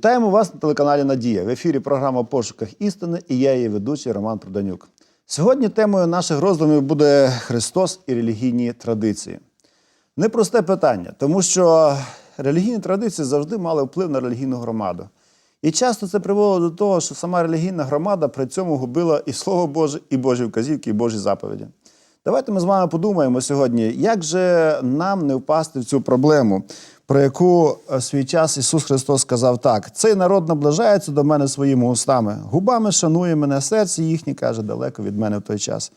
Вітаємо вас на телеканалі Надія. В ефірі програма Пошуках істини і я її ведучий Роман Проданюк. Сьогодні темою наших роздумів буде Христос і релігійні традиції. Непросте питання, тому що релігійні традиції завжди мали вплив на релігійну громаду. І часто це приводило до того, що сама релігійна громада при цьому губила і Слово Боже, і Божі вказівки, і Божі заповіді. Давайте ми з вами подумаємо сьогодні, як же нам не впасти в цю проблему, про яку е, свій час Ісус Христос сказав так: цей народ наближається до мене своїми устами, губами шанує мене, серце їхнє каже далеко від мене в той час.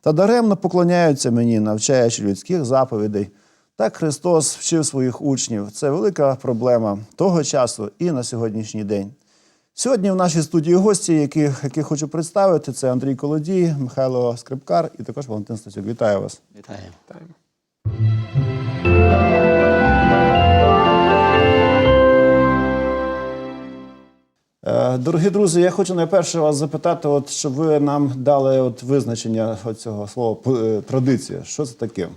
Та даремно поклоняються мені, навчаючи людських заповідей. Так Христос вчив своїх учнів. Це велика проблема того часу і на сьогоднішній день. Сьогодні в нашій студії гості, яких, яких хочу представити, це Андрій Колодій, Михайло Скрипкар і також Валентин Стасюк. Вітаю вас. Вітаємо. Е, Дорогі друзі, я хочу найперше вас запитати, от, щоб ви нам дали от визначення цього слова е, традиція. Що це таке?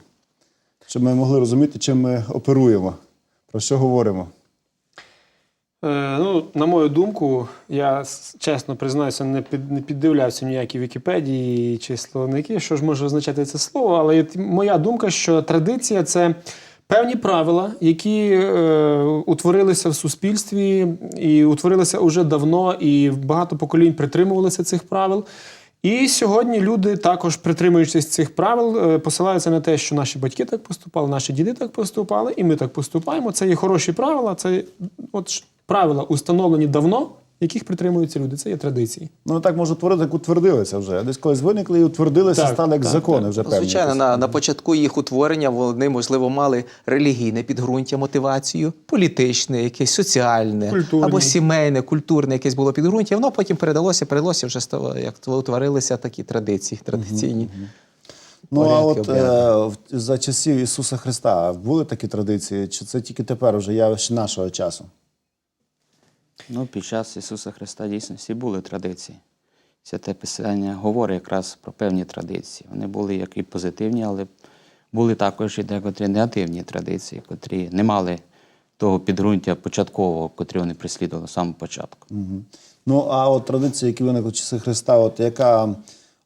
Щоб ми могли розуміти, чим ми оперуємо, про що говоримо. Е, ну, на мою думку, я чесно признаюся, не, під, не піддивлявся ніякі Вікіпедії чи словники, що ж може означати це слово. Але моя думка, що традиція це певні правила, які е, утворилися в суспільстві і утворилися уже давно, і багато поколінь притримувалися цих правил. І сьогодні люди також, притримуючись цих правил, е, посилаються на те, що наші батьки так поступали, наші діди так поступали, і ми так поступаємо. Це є хороші правила. Це от правила установлені давно, яких притримуються люди. Це є традиції. Ну так може творити, як утвердилися вже. Десь колись виникли і утвердилися, Так, стали як так, закони так. вже Ну, певні. Звичайно, на, на початку їх утворення вони, можливо, мали релігійне підґрунтя, мотивацію, політичне, якесь соціальне Культурні. або сімейне, культурне якесь було підґрунтя. Воно потім передалося, передалося вже стало, як утворилися такі традиції, традиційні. Ну а от е, за часів Ісуса Христа були такі традиції, чи це тільки тепер вже явище нашого часу? Ну, під час Ісуса Христа дійсно всі були традиції. Святе Писання говорить якраз про певні традиції. Вони були як і позитивні, але були також і декотрі негативні традиції, котрі не мали того підґрунтя початкового, котрі вони прислідували з самого початку. Мгм. Ну а от традиції, які виникли в часи Христа, от яка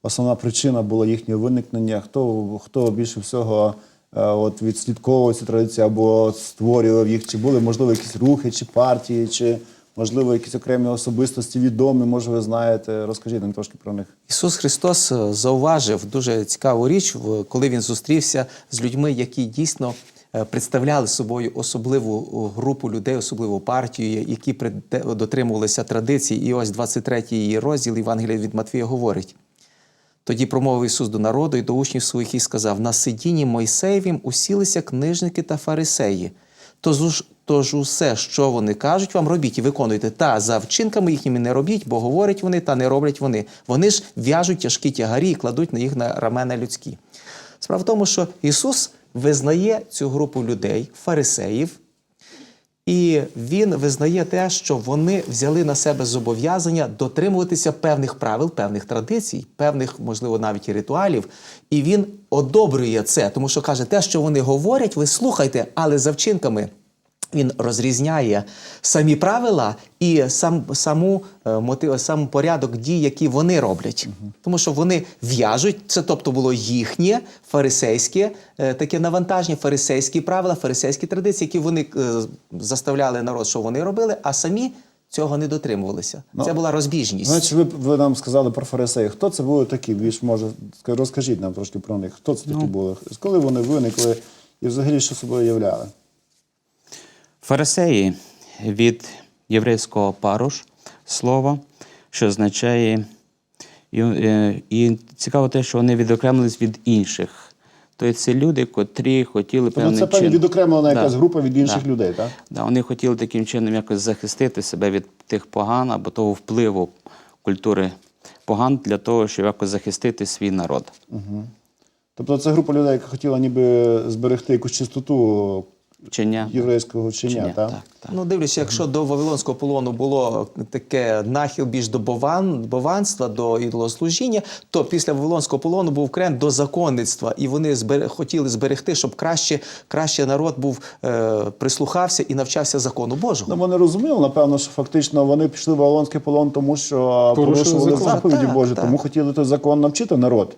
основна причина була їхнього виникнення? Хто, хто більше всього е, от, відслідковував ці традиції або створював їх? Чи були, можливо, якісь рухи, чи партії, чи можливо якісь окремі особистості відомі, може, ви знаєте? Розкажіть нам трошки про них. Ісус Христос е, зауважив дуже цікаву річ, коли він зустрівся з людьми, які дійсно е, представляли собою особливу групу людей, особливу партію, які дотримувалися традицій. І ось 23 розділ Євангелія від Матвія говорить. Тоді промовив Ісус до народу і до учнів своїх і сказав: на сидінні Мойсеєвім усілися книжники та фарисеї. Тож, усе, що вони кажуть, вам робіть і виконуйте. Та за вчинками їхніми не робіть, бо говорять вони та не роблять вони. Вони ж в'яжуть тяжкі тягарі і кладуть на їх на рамена людські. Справа в тому, що Ісус визнає цю групу людей, фарисеїв, і він визнає те, що вони взяли на себе зобов'язання дотримуватися певних правил, певних традицій, певних, можливо, навіть і ритуалів. І він одобрює це, тому що каже, те, що вони говорять, ви слухайте, але за вчинками. Він розрізняє самі правила і сам, саму е, мотив, сам порядок дій, які вони роблять. Тому що вони в'яжуть, це тобто було їхнє фарисейське е, таке навантаження, фарисейські правила, фарисейські традиції, які вони е, заставляли народ, що вони робили, а самі цього не дотримувалися. це була розбіжність. Значить, ви, ви нам сказали про фарисеїв. Хто це були такі? Більш може розкажіть нам трошки про них. Хто це такі були? Коли вони виникли і взагалі що собою являли? Фарисеї від єврейського паруш слова, що означає, і, е, і цікаво те, що вони відокремились від інших. Тобто це люди, котрі хотіли Тобто певним це певна чином- відокремлена якась група від інших Да. людей, так? Да, вони хотіли таким чином якось захистити себе від тих поган або того впливу культури поган для того, щоб якось захистити свій народ. Тобто це група людей, яка хотіла ніби зберегти якусь чистоту Вчення. єврейського вчення. Вчення, так? так, так. Ну, дивлюся, якщо до Вавилонського полону було таке нахил більш до бован, бованства, до ідолослужіння, то після Вавилонського полону був крен до законництва, і вони збере, хотіли зберегти, щоб краще, краще народ був е, прислухався і навчався закону Божого. Ну, вони розуміли, напевно, що фактично вони пішли в Вавилонський полон, тому що порушували заповіді Божі, тому хотіли той закон навчити народ.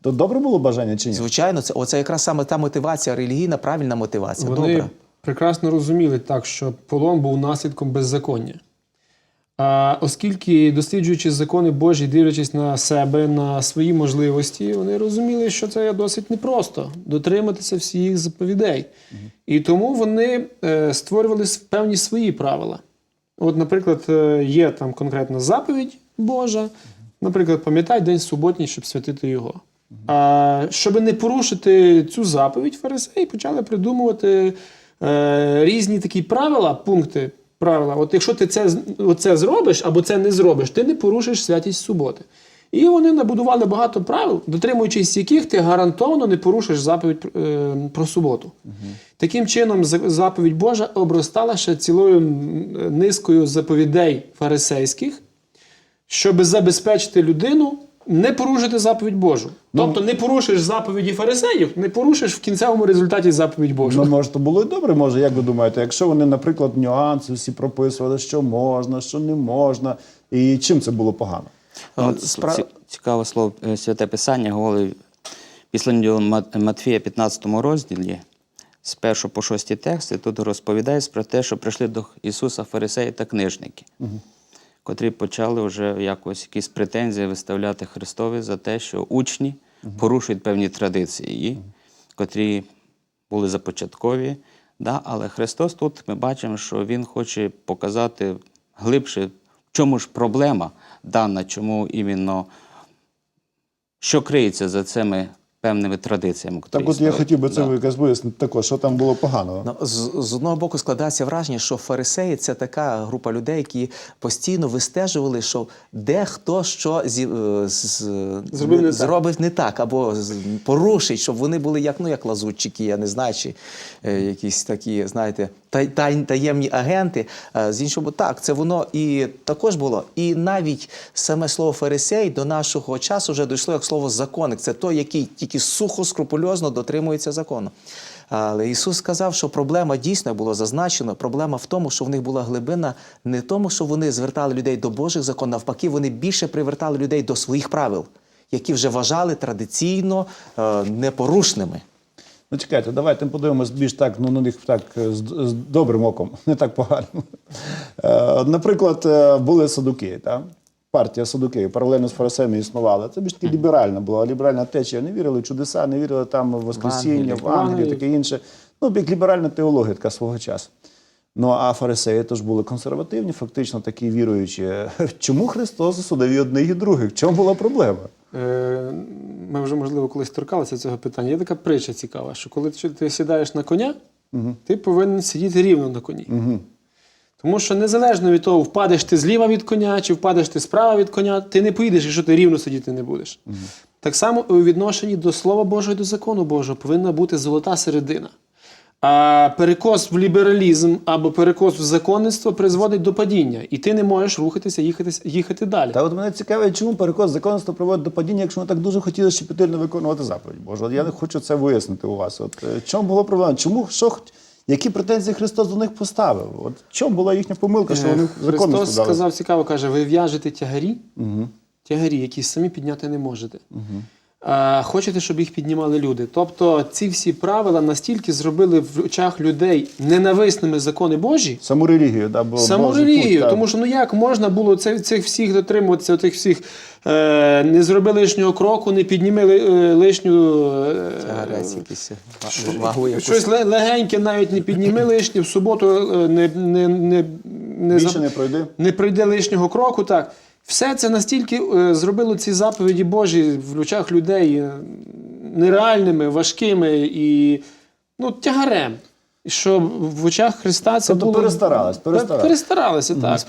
То добре було бажання чи ні? Звичайно, це оце якраз саме та мотивація, релігійна, правильна мотивація. Вони Добре. Прекрасно розуміли так, що полон був наслідком беззаконня. А оскільки, досліджуючи закони Божі, дивлячись на себе, на свої можливості, вони розуміли, що це досить непросто дотриматися всіх заповідей. І тому вони е, створювали певні свої правила. От, наприклад, е, є там конкретна заповідь Божа, наприклад, пам'ятай день суботній, щоб святити його. А щоб не порушити цю заповідь, фарисеї почали придумувати е, різні такі правила, пункти. Правила, от якщо ти це, оце зробиш або це не зробиш, ти не порушиш святість суботи. І вони набудували багато правил, дотримуючись яких ти гарантовано не порушиш заповідь е, про суботу. Таким чином, за- заповідь Божа обростала ще цілою низкою заповідей фарисейських, щоб забезпечити людину не порушити заповідь Божу. Тобто не порушиш заповіді фарисеїв, не порушиш в кінцевому результаті заповідь Божу. Ну, може, то було й добре, може, як ви думаєте, якщо вони, наприклад, нюанси всі прописували, що можна, що не можна, і чим це було погано? Ну, От справ- ці- Цікаве слово е, Святе Писання говорить після Мат- Матфія 15 розділі, з 1 по 6 тексти, тут розповідається про те, що прийшли до Ісуса фарисеї та книжники, котрі почали вже якось якісь претензії виставляти Христові за те, що учні порушують певні традиції, і, котрі були започаткові. Да? Але Христос тут ми бачимо, що Він хоче показати глибше, в чому ж проблема дана, чому іменно що криється за цими певними традиціями. Так, от я хотів би це Да. якось вияснити також, що там було поганого. Ну, з, з одного боку складається враження, що фарисеї це така група людей, які постійно вистежували, що де хто що зі, е, з, Зробив не так. зробив не так, або з- порушить, щоб вони були як, ну, як лазутчики, я не знаю, чи е, якісь такі, знаєте, тай, таємні агенти. Е, з іншого боку, так, це воно і також було. І навіть саме слово фарисей до нашого часу вже дійшло як слово законник. Це той, який тільки сухо, скрупульозно дотримується закону. Але Ісус сказав, що проблема дійсно було зазначено. Проблема в тому, що в них була глибина не тому, що вони звертали людей до Божих законів, навпаки, вони більше привертали людей до своїх правил, які вже вважали традиційно е, непорушними. Ну, чекайте, давайте подивимось більш так, ну, на них так е, з, з добрим оком, не так погано. Е, наприклад, е, були садуки, так? Партія садукеїв паралельно з фарисеями існувала. Це більш таки ліберальна була, ліберальна течія. Не вірили в чудеса, не вірили там в Воскресіння, в ангелів, таке інше. Ну, як ліберальна теологія така свого часу. Ну, а фарисеї теж були консервативні, фактично такі віруючі. Чому Христос засудив і одних, і других? В чому була проблема? Е, Ми вже, можливо, колись торкалися цього питання. Є така притча цікава, що коли ти- ти сідаєш на коня, ти повинен сидіти рівно на коні. Тому що незалежно від того, впадеш ти зліва від коня чи впадеш ти справа від коня, ти не поїдеш, якщо ти рівно сидіти не будеш. Так само у відношенні до Слова Божого і до закону Божого повинна бути золота середина. А перекос в лібералізм або перекос в законництво призводить до падіння, і ти не можеш рухатися, їхати, їхати далі. Та от мене цікавить, чому перекос законництва приводить до падіння, якщо вони так дуже хотіли щепетильно виконувати заповідь Боже. От я не хочу це вияснити у вас. От е, чому була проблема? Чому що які претензії Христос до них поставив? От в чому була їхня помилка, що вони Е, законництво Христос дали? сказав цікаво, каже: ви в'яжете тягарі, тягарі, які самі підняти не можете. А хочете, щоб їх піднімали люди. Тобто ці всі правила настільки зробили в очах людей ненависними закони Божі, Саму релігію, да, бо саму Божий релігію. путь. Тому що ну як можна було цих, цих всіх дотримуватися, тих всіх е, не зроби лишнього кроку, не піднімили е, лишню. е. Щось легеньке навіть не підніми лишнє, в суботу е, не, не, не, не, Більше не пройди. не пройде лишнього кроку. Так. Все це настільки е, зробило ці заповіді Божі в очах людей е, нереальними, важкими і ну, тягарем. Що в очах Христа це Тобто було... перестарались, перестарались. Перестаралися, так.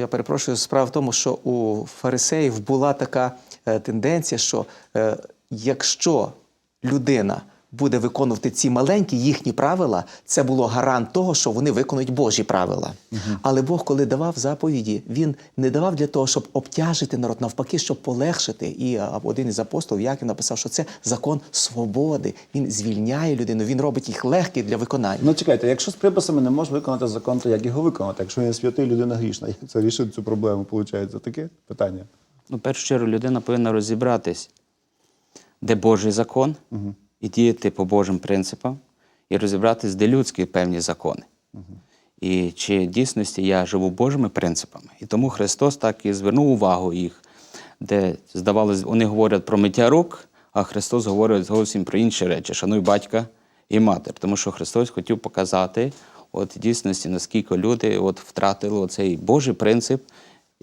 Я перепрошую, справа в тому, що у фарисеїв була така е, тенденція, що е, якщо людина буде виконувати ці маленькі їхні правила, це було гарант того, що вони виконують Божі правила. Але Бог, коли давав заповіді, він не давав для того, щоб обтяжити народ, навпаки, щоб полегшити. І один із апостолів Яків написав, що це закон свободи. Він звільняє людину, він робить їх легкі для виконання. Ну чекайте, якщо з приписами не можеш виконати закон, то як його виконати? Якщо він святий, людина грішна, як це рішить цю проблему? Виходить, таке питання. Ну, першу чергу, людина повинна розібратись, де Божий закон, і діяти по Божим принципам, і розібратись, де людські певні закони. І чи дійсності я живу Божими принципами. І тому Христос так і звернув увагу їх, де, здавалось, вони говорять про миття рук, а Христос говорить зовсім про інші речі: шануй батька і матір. Тому що Христос хотів показати, от дійсності, наскільки люди от втратили цей Божий принцип,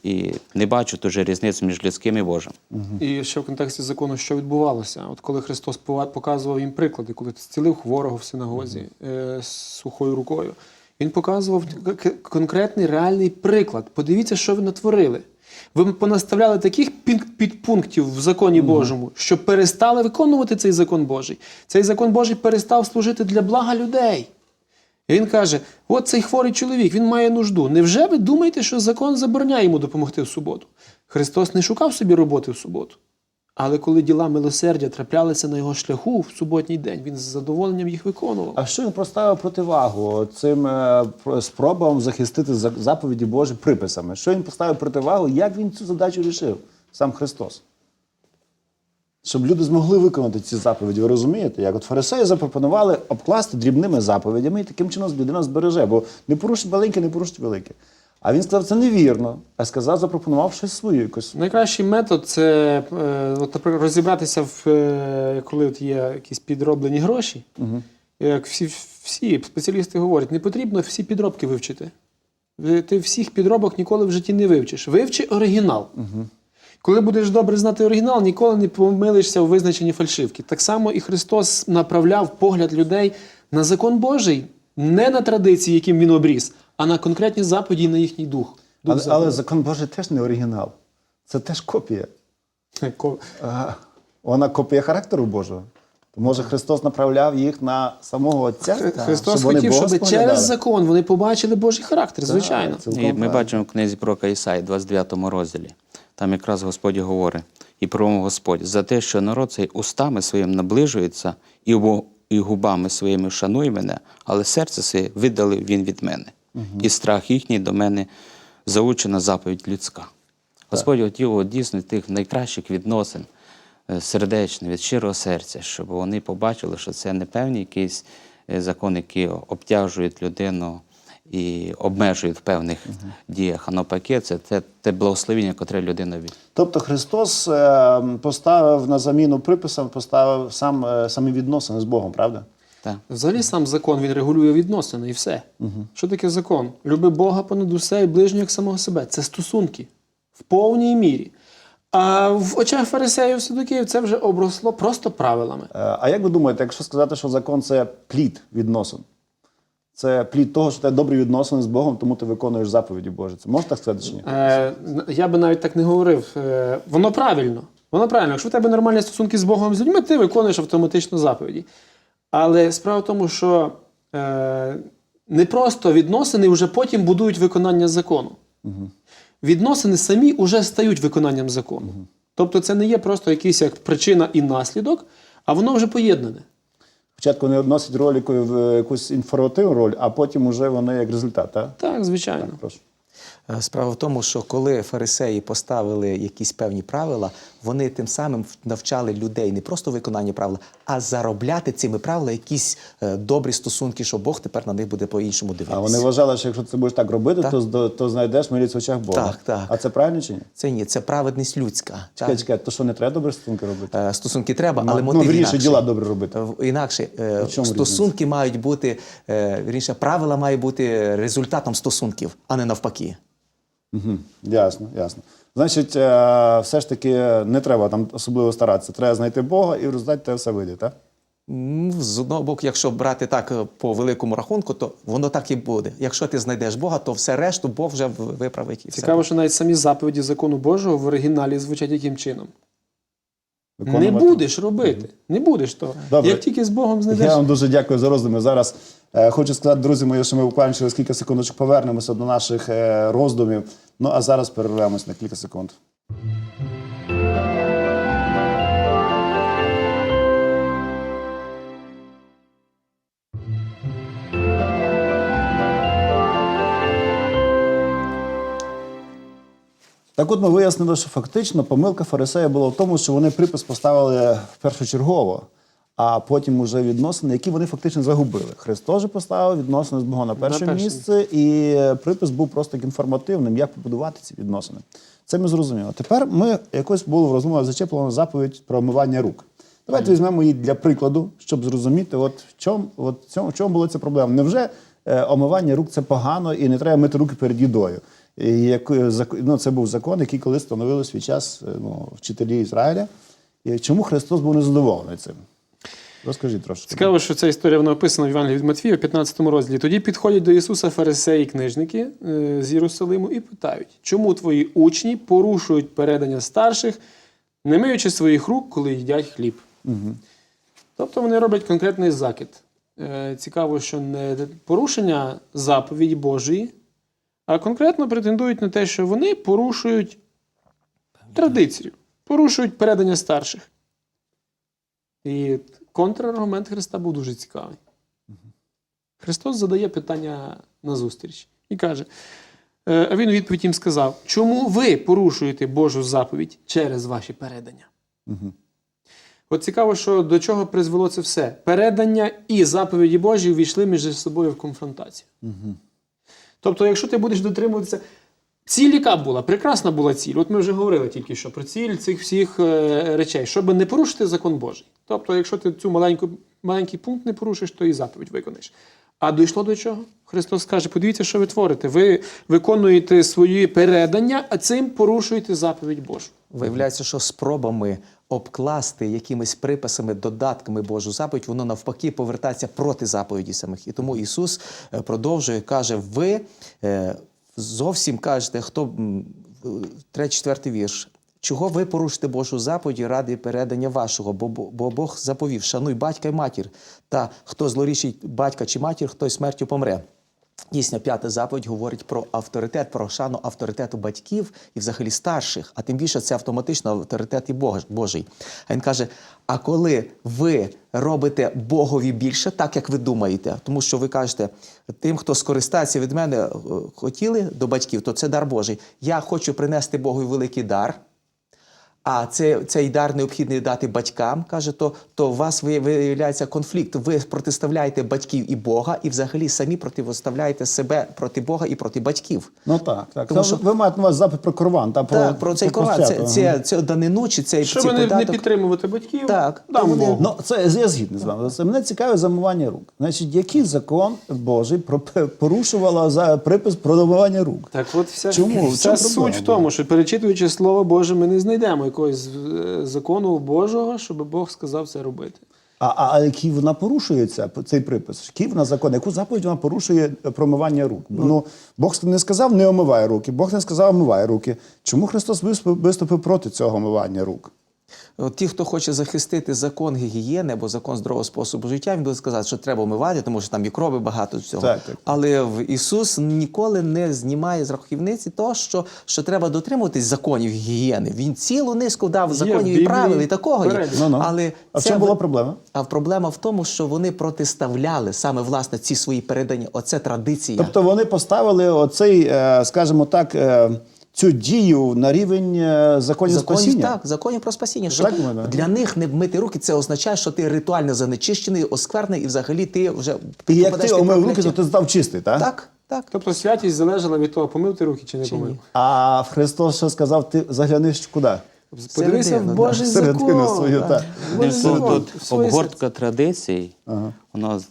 і не бачу дуже різниці між людським і Божим. І ще в контексті закону, що відбувалося, от коли Христос показував їм приклади, коли зцілив хворого в синагозі е, сухою рукою, він показував конкретний реальний приклад. Подивіться, що ви натворили. Ви понаставляли таких підпунктів в законі Божому, що перестали виконувати цей закон Божий. Цей закон Божий перестав служити для блага людей. І він каже: от цей хворий чоловік, він має нужду. Невже ви думаєте, що закон забороняє йому допомогти в суботу? Христос не шукав собі роботи в суботу. Але коли діла милосердя траплялися на його шляху в суботній день, він з задоволенням їх виконував. А що він поставив противагу цим е, спробам захистити за- заповіді Божі приписами? Що він поставив противагу? Як він цю задачу рішив? Сам Христос? Щоб люди змогли виконати ці заповіді, ви розумієте? Як от фарисеї запропонували обкласти дрібними заповідями і таким чином людина збереже, бо не порушить маленьке, не порушить велике. А він сказав, це невірно, а сказав, запропонував щось своє якось. Найкращий метод це, е, от, наприклад, розібратися в е, коли от є якісь підроблені гроші. Як всі, всі спеціалісти говорять, не потрібно всі підробки вивчити. Ти всіх підробок ніколи в житті не вивчиш. Вивчи оригінал. Коли будеш добре знати оригінал, ніколи не помилишся у визначенні фальшивки. Так само і Христос направляв погляд людей на закон Божий, не на традиції, яким він обріз, а на конкретні заповіді і на їхній дух. дух Але, але закон Божий теж не оригінал. Це теж копія. Ко- А, Вона копія характеру Божого. Може Христос направляв їх на самого Отця? Христос щоб вони хотів, Бога щоб споглядали? через закон вони побачили Божий характер, звичайно. Так, І ми бачимо в книзі пророка Ісаї, 29 розділі. Там якраз Господь говорить, і промов Господь, за те, що народ цей устами своїм наближується, і, і губами своїми шанує мене, але серце своє видалив він від мене. І страх їхній до мене заучена заповідь людська. Господь хотів дійсно тих найкращих відносин е, сердечних, від щирого серця, щоб вони побачили, що це не певні якісь е, закони, які обтяжують людину і обмежують в певних діях. А навпаки, це те, те благословіння, котре людина від. Тобто Христос е, поставив на заміну приписам, поставив сам, е, самі відносини з Богом, правда? Так. Взагалі сам закон він регулює відносини і все. Що таке закон? Люби Бога понад усе і ближнього як самого себе. Це стосунки в повній мірі. А в очах фарисеїв садуків це вже обросло просто правилами. Е, А як ви думаєте, якщо сказати, що закон це плід відносин? Це плід того, що ти добрі відносини з Богом, тому ти виконуєш заповіді Божі. Це можна так сказати чи ні? Е, я би навіть так не говорив. Е, воно правильно. Воно правильно. Якщо в тебе нормальні стосунки з Богом з людьми, ти виконуєш автоматично заповіді. Але справа в тому, що е, не просто відносини вже потім будують виконання закону. Відносини самі вже стають виконанням закону. Тобто це не є просто якийсь як причина і наслідок, а воно вже поєднане. Спочатку вони носять ролику в якусь інформативну роль, а потім вже вони як результат, так? Так, звичайно. Прошу. Е, Справа в тому, що коли фарисеї поставили якісь певні правила, вони тим самим навчали людей не просто виконання правил, а заробляти цими правилами якісь е, добрі стосунки, що Бог тепер на них буде по-іншому дивитися. А вони вважали, що якщо ти будеш так робити, Так. то, то, то знайдеш милість в очах Бога. Так, так. А це правильно чи ні? Це ні, це праведність людська. Чекай, Так. чекай, то що не треба добрі стосунки робити? Е, Стосунки треба, але ну, мотив вірніше, інакший. діла добре робити. Інакше стосунки мають бути, вірніше, правила мають бути результатом стосунків, а не навпаки. Угу. Ясно, ясно. Значить, е, все ж таки не треба там особливо старатися. Треба знайти Бога і в результаті те все вийде, так? З одного боку, якщо брати так е, по великому рахунку, то воно так і буде. Якщо ти знайдеш Бога, то все решту Бог вже виправить і все. Цікаво, що навіть самі заповіді закону Божого в оригіналі звучать яким чином. Не будеш робити. Не будеш того. Добре. Як тільки з Богом знайдеш. Я вам дуже дякую за роздуми. Зараз хочу сказати, друзі мої, що ми буквально через кілька секундочок повернемося до наших е, роздумів. Ну а зараз перервемось на кілька секунд. Так от ми вияснили, що фактично помилка фарисея була в тому, що вони припис поставили першочергово, а потім уже відносини, які вони фактично загубили. Христос же поставив відносини з Богом на перше перше місце, і припис був просто інформативним, як побудувати ці відносини. Це ми зрозуміли. Тепер ми якось було в розмовах зачеплено заповідь про омивання рук. Давайте візьмемо її для прикладу, щоб зрозуміти, от в чому, от в цьому, в чому була ця проблема. Невже е, омивання рук це погано і не треба мити руки перед їдою? І як, ну, це був закон, який колись встановили свій час е, ну, вчителі Ізраїля. І чому Христос був незадоволений цим? Розкажіть трошки. Цікаво, що ця історія вона описана в Євангелії від Матфія в 15 розділі. Тоді підходять до Ісуса фарисеї і книжники е, з Єрусалиму і питають, чому твої учні порушують передання старших, не миючи своїх рук, коли їдять хліб. Тобто вони роблять конкретний закид. Е, Цікаво, що не порушення заповіді Божої, а конкретно претендують на те, що вони порушують традицію, порушують передання старших. І контраргумент Христа був дуже цікавий. Христос задає питання на зустріч і каже: е, а він у відповідь їм сказав: чому ви порушуєте Божу заповідь через ваші передання? От цікаво, що до чого призвело це все. Передання і заповіді Божі увійшли між собою в конфронтацію. Тобто, якщо ти будеш дотримуватися. Ціль яка була? Прекрасна була ціль. От ми вже говорили тільки що про ціль цих всіх е, речей, щоб не порушити закон Божий. Тобто, якщо ти цю маленьку, маленький пункт не порушиш, то і заповідь виконаєш. А дійшло до чого? Христос каже: подивіться, що ви творите. Ви виконуєте свої передання, а цим порушуєте заповідь Божу. Виявляється, що спробами обкласти якимись приписами, додатками Божу заповідь, воно навпаки повертається проти заповіді самих. І тому Ісус е, продовжує, каже: ви е, зовсім кажете, хто третій, четвертий вірш. Чого ви порушите Божу заповідь ради передання вашого? Бо, бо бо Бог заповів: шануй батька й матір. Та хто злорішить батька чи матір, хто й смертю помре. Дійсно, п'ята заповідь говорить про авторитет, про шану авторитету батьків і взагалі старших, а тим більше це автоматично авторитет і Божий. А він каже: а коли ви робите Богові більше, так як ви думаєте, тому що ви кажете, тим, хто скористається від мене, е, хотіли до батьків, то це дар Божий. Я хочу принести Богові великий дар. А це, цей дар необхідний дати батькам, каже, то, то у вас виявляється конфлікт. Ви протиставляєте батьків і Бога, і взагалі самі протиставляєте себе проти Бога і проти батьків. Ну так, так. Тому що- ви маєте на увазі запит про корван, та про, так, про цей про корван, це, це, це, данину чи цей, Щоб цей не, не підтримувати батьків, Так, дам Богу. Ну, це я згідний з вами. Це мене цікавить замивання рук. Значить, який закон Божий про- порушувала за припис про домивання рук? Так от вся, Чому? Вся суть в тому, що перечитуючи Слово Боже, ми не знайдемо якогось е, закону Божого, щоб Бог сказав це робити. А, а, а який вона порушується, цей припис? Який вона закон? Яку заповідь вона порушує промивання про омивання рук? Ну, Бог не сказав не омивай руки, Бог не сказав омивай руки. Чому Христос виступив проти цього омивання рук? От ті, хто хоче захистити закон гігієни або закон здорового способу життя, він буде сказати, що треба вмивати, тому що там мікроби багато цього. Так, так. Але в Ісус ніколи не знімає з рахівниці того, що, що треба дотримуватись законів гігієни. Він цілу низку дав законів і правил, і такого є. Ну-ну. Але А в чому була проблема? А проблема в тому, що вони протиставляли саме власне ці свої передання. Оце традиція. Тобто вони поставили оцей, е, скажімо так, е, цю дію на рівень е, законів, Законів, спасіння. так, законів про спасіння. Що Так, для них не мити руки це означає, що ти ритуально занечищений, оскверний, і взагалі ти вже І як ти омив руки, то ти став чистий, так? Так, так. Тобто святість залежала від того, помив ти руки чи не Чи ні? помив. А Христос що сказав, ти заглянеш куди? Подивися Всередину, в Божий да. Закон. свою, так. Тут, тут обгортка традицій, воно,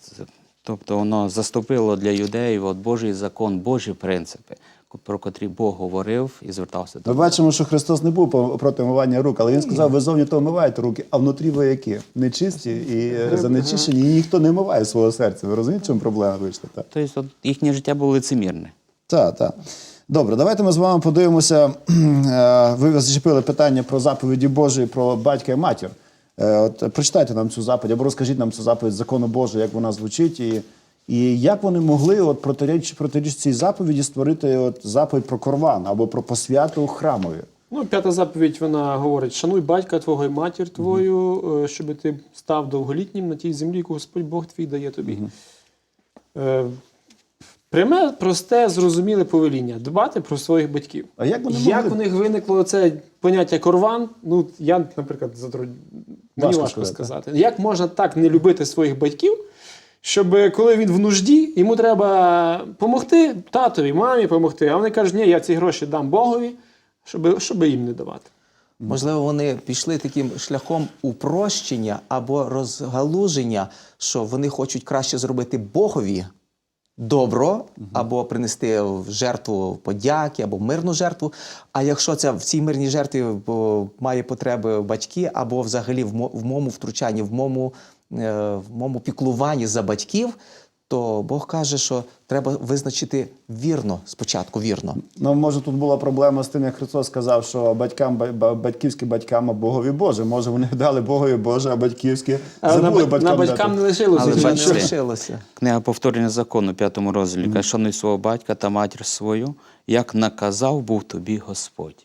тобто воно заступило для юдеїв от Божий закон, Божі принципи, про котрі Бог говорив і звертався до Ми бачимо, що Христос не був проти омивання рук, але він сказав, ви зовні то омиваєте руки, а внутрі ви які? Нечисті і занечищені, і ніхто не омиває свого серця. Ви розумієте, чому проблема вийшла? Так, Тобто от їхнє життя було лицемірне. так. так. Добре, давайте ми з вами подивимося. е, Ви зачепили питання про заповіді Божі, про батька і матір. Е, От прочитайте нам цю заповідь, або розкажіть нам цю заповідь закону Божого, як вона звучить, і, і як вони могли, от протиріч, протиріч цій заповіді, створити от заповідь про корван або про посвяту храмові. Ну, п'ята заповідь вона говорить: шануй батька твого і матір твою, е, щоб ти став довголітнім на тій землі, яку Господь Бог твій дає тобі. Е, Пряме, просте, зрозуміле повеління дбати про своїх батьків. А як вони Як могли? у них виникло це поняття корван? Ну, я, наприклад, затрудню. Мені Важко сказати. Як можна так не любити своїх батьків, щоб коли він в нужді, йому треба допомогти татові, мамі допомогти, а вони кажуть, ні, я ці гроші дам Богові, щоб, щоб їм не давати. Можливо, вони пішли таким шляхом упрощення або розгалуження, що вони хочуть краще зробити Богові добро, або принести в жертву подяки, або мирну жертву. А якщо це в цій мирній жертві має потреби батьки, або взагалі в, мо- моєму втручанні, в моєму, е, в моєму піклуванні за батьків, то Бог каже, що треба визначити вірно, спочатку вірно. Ну, може, тут була проблема з тим, як Христос сказав, що батькам ба- ба- батьківські батькам, а Богові Боже. Може, вони дали Богові Боже, а батьківські Але на, забули бать- батькам. на батькам дати. не лишилося. Але звичайно. не лишилося. Книга повторення закону, п'ятому розділі, каже, шануй свого батька та матір свою, як наказав був тобі Господь.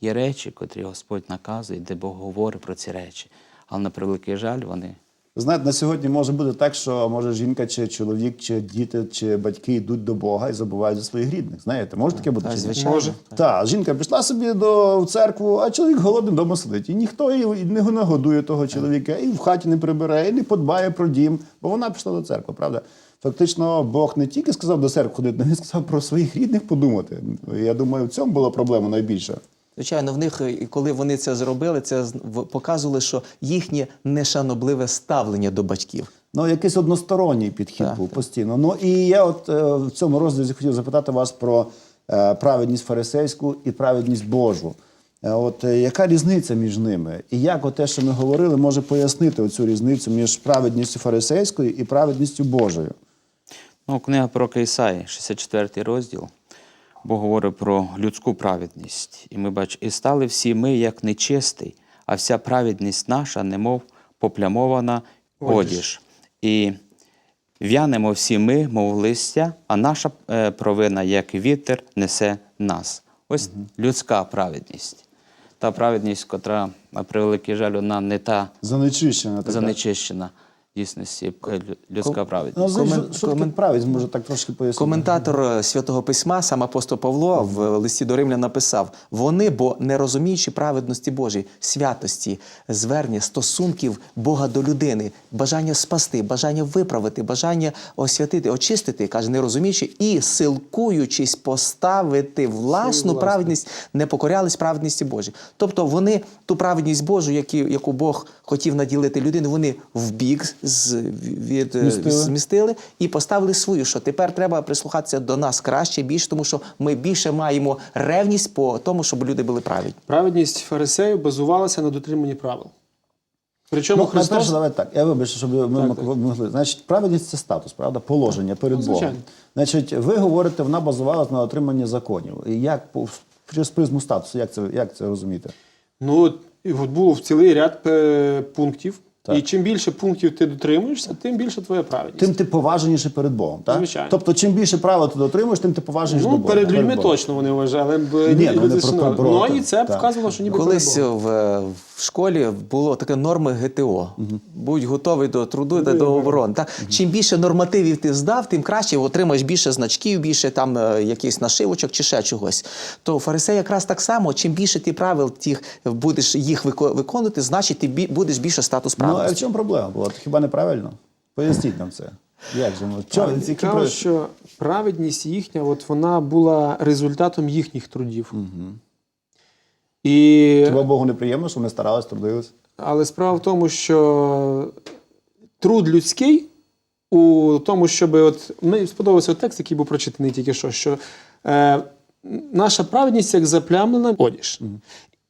Є речі, котрі Господь наказує, де Бог говорить про ці речі. Але на превеликий жаль, вони Знаєте, на сьогодні може бути так, що може жінка, чи чоловік, чи діти, чи батьки йдуть до Бога і забувають за своїх рідних. Знаєте, може таке бути? Так, звичайно. Може. Так, жінка пішла собі до в церкву, а чоловік голодним вдома сидить. І ніхто її не нагодує того чоловіка, і в хаті не прибере, і не подбає про дім, бо вона пішла до церкви, правда? Фактично, Бог не тільки сказав до церкви ходити, але він сказав про своїх рідних подумати. Я думаю, в цьому була проблема найбільша. Звичайно, в них, е, і коли вони це зробили, це показували, що їхнє нешанобливе ставлення до батьків. Ну, якийсь односторонній підхід був постійно. Ну і я от е, в цьому розділі хотів запитати вас про е, праведність фарисейську і праведність Божу. Е, от е, яка різниця між ними? І як от те, що ми говорили, може пояснити оцю різницю між праведністю фарисейською і праведністю Божою? Ну, книга пророка Ісаї, 64 розділ, Бог говорить про людську праведність. І ми бачимо, і стали всі ми, як нечистий, а вся праведність наша, немов поплямована одіж. І в'янемо всі ми, мов листя, а наша е, провина, як вітер, несе нас. Ось людська праведність. Та праведність, котра, на превеликий жаль, вона не та Занечищена занечищена дійсності людська праведність. Ну, Комен- що таке праведність, може так трошки пояснити? Коментатор е, святого письма, сам апостол Павло в листі до Римлян написав: вони, бо не розуміючи праведності Божої, святості, звернення, стосунків Бога до людини, бажання спасти, бажання виправити, бажання освятити, очистити, каже, не розуміючи, і силкуючись поставити власну праведність, не покорялись праведності Божій. Тобто вони ту праведність Божу, яку Бог хотів наділити людину, вони вбік з, від, е, Змістили. змістили і поставили свою, що тепер треба прислухатися до нас краще, більше, тому що ми більше маємо ревність по тому, щоб люди були праведні. Праведність фарисеїв базувалася на дотриманні правил. Причому Ну, Христос. найперше, давайте так. Я вибачу, щоб ми Так, мог- могли. Значить, праведність це статус, правда? Положення перед Ну, Богом. Значить, ви говорите, вона базувалась на отриманні законів. І як по- через призму статусу, як це, як це розуміти? Ну, от, і от був цілий ряд е, пунктів. Так. І чим більше пунктів ти дотримуєшся, тим більше твоя праведність. Тим ти поваженіше перед Богом, так? Звичайно. Тобто, чим більше правил ти дотримуєш, тим ти поважніше до ну, Бога. перед людьми точно вони вважали. Ні, люди вони про, про- про- Ну, і це так. показувало, що ніби Колись перед Богом. в, в школі було таке норми ГТО. Будь готовий до труду та до оборони. Так? Чим більше нормативів ти здав, тим краще отримаєш більше значків, більше там е, якихось нашивочок чи ще чогось. То фарисей якраз так само, чим більше ти правил тих будеш їх виконувати, значить ти будеш більше статус Ну, а в чому проблема була? Хіба неправильно? Поясніть нам це. Як же? ну, Цікаво, що праведність їхня, от вона була результатом їхніх трудів. І... Хіба Богу не приємно, що вони старались, трудились? Але справа в тому, що труд людський у тому, щоб от мені сподобався текст, який був прочитаний тільки що, що е, наша праведність як заплямлена одіж.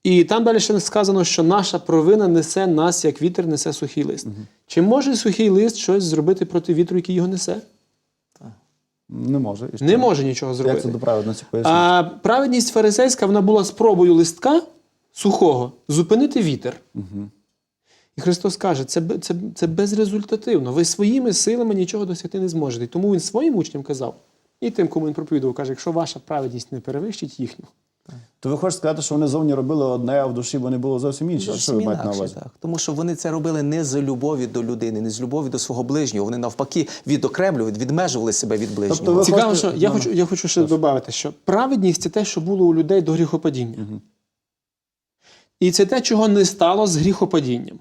І там далі ще сказано, що наша провина несе нас, як вітер несе сухий лист. Чи може сухий лист щось зробити проти вітру, який його несе? Не може. І що? Не може нічого Як це зробити. до праведності пояснити? А праведність фарисейська вона була спробою листка сухого зупинити вітер. І Христос каже, це, це, це безрезультативно. Ви своїми силами нічого досягти не зможете. Тому він своїм учням казав, і тим, кому він проповідував, каже, якщо ваша праведність не перевищить їхню, То ви хочете сказати, що вони зовні робили одне, а в душі вони було зовсім інше. що ви маєте на увазі? так. Тому що вони це робили не з любові до людини, не з любові до свого ближнього. Вони навпаки відокремлювали, відмежували себе від ближнього. Тобто ви Цікаво, хочете- що я Ну, хочу, я хочу ще додати, що праведність це те, що було у людей до гріхопадіння. І це те, чого не стало з гріхопадінням.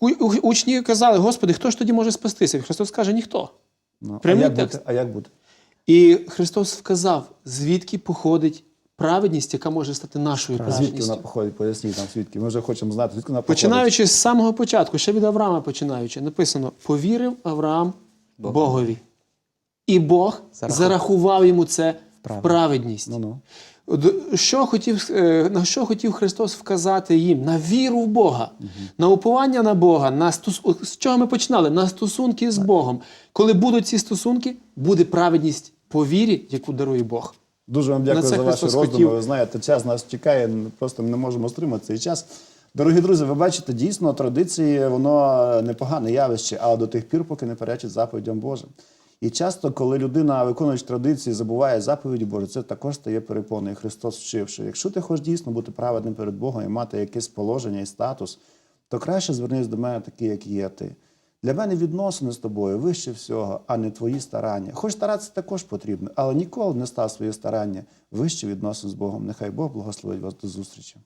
У- у- Учні казали, Господи, хто ж тоді може спастися? І Христос каже, ніхто. Ну, а, як бути? а як бути? І Христос вказав, звідки походить праведність, яка може стати нашою А звідки вона походить? Поясніть нам звідки. Ми вже хочемо знати, звідки вона походить. Починаючи з самого початку, ще від Авраама починаючи, написано: повірив Авраам Богові. І Бог Зарахував. зарахував йому це в Праведність. праведність. Ну-ну. Що хотів, е, на що хотів Христос вказати їм? На віру в Бога, на уповання на Бога, на стос... з чого ми починали? На стосунки з Богом. Коли будуть ці стосунки, буде праведність по вірі, яку дарує Бог. Дуже вам дякую за ваші роздуми. хотів. Ви знаєте, час нас чекає, просто ми не можемо стримати цей час. Дорогі друзі, ви бачите, дійсно традиції воно непогане явище, але до тих пір, поки не перечить заповідям Божим. І часто, коли людина, виконуючи традиції, забуває заповіді Божі, це також стає перепоною. Христос вчив, що якщо ти хочеш дійсно бути праведним перед Богом і мати якесь положення і статус, то краще звернись до мене такий, як є ти. Для мене відносини з тобою вище всього, а не твої старання. Хоч старатися також потрібно, але ніколи не став свої старання вище відносин з Богом. Нехай Бог благословить вас до зустрічі.